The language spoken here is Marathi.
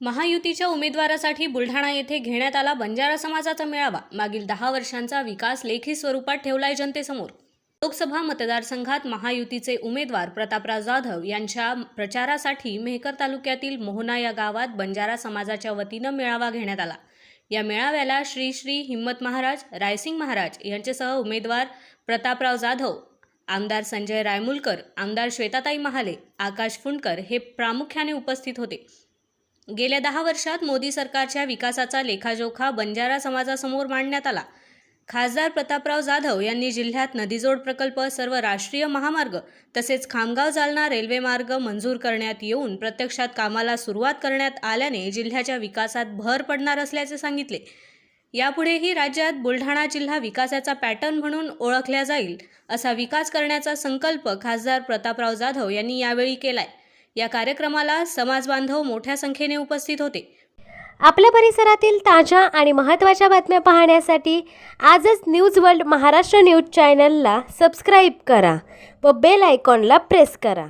महायुतीच्या उमेदवारासाठी बुलढाणा येथे घेण्यात आला बंजारा समाजाचा मेळावा. मागील दहा वर्षांचा विकास लेखी स्वरूपात ठेवलाय जनतेसमोर. लोकसभा मतदारसंघात महायुतीचे उमेदवार प्रतापराव जाधव यांच्या प्रचारासाठी मेहकर तालुक्यातील मोहना या गावात बंजारा समाजाच्या वतीनं मेळावा घेण्यात आला. या मेळाव्याला श्री श्री हिम्मत महाराज रायसिंग महाराज यांच्यासह उमेदवार प्रतापराव जाधव आमदार संजय रायमुलकर आमदार श्वेताताई महाले आकाश फुंडकर हे प्रामुख्याने उपस्थित होते. गेल्या दहा वर्षात मोदी सरकारच्या विकासाचा लेखाजोखा बंजारा समाजासमोर मांडण्यात आला. खासदार प्रतापराव जाधव यांनी जिल्ह्यात नदीजोड प्रकल्प सर्व राष्ट्रीय महामार्ग तसेच खामगाव जालना रेल्वे मार्ग मंजूर करण्यात येऊन प्रत्यक्षात कामाला सुरुवात करण्यात आल्याने जिल्ह्याच्या विकासात भर पडणार असल्याचे सांगितले. यापुढेही राज्यात बुलढाणा जिल्हा विकासाचा पॅटर्न म्हणून ओळखल्या जाईल असा विकास करण्याचा संकल्प खासदार प्रतापराव जाधव यांनी यावेळी केलाय. या कार्यक्रमाला समाजबांधव मोठ्या संख्येने उपस्थित होते. आपल्या परिसरातील ताज्या आणि महत्त्वाच्या बातम्या पाहण्यासाठी आजच न्यूज वर्ल्ड महाराष्ट्र न्यूज चॅनलला सबस्क्राईब करा व बेल आयकॉनला प्रेस करा.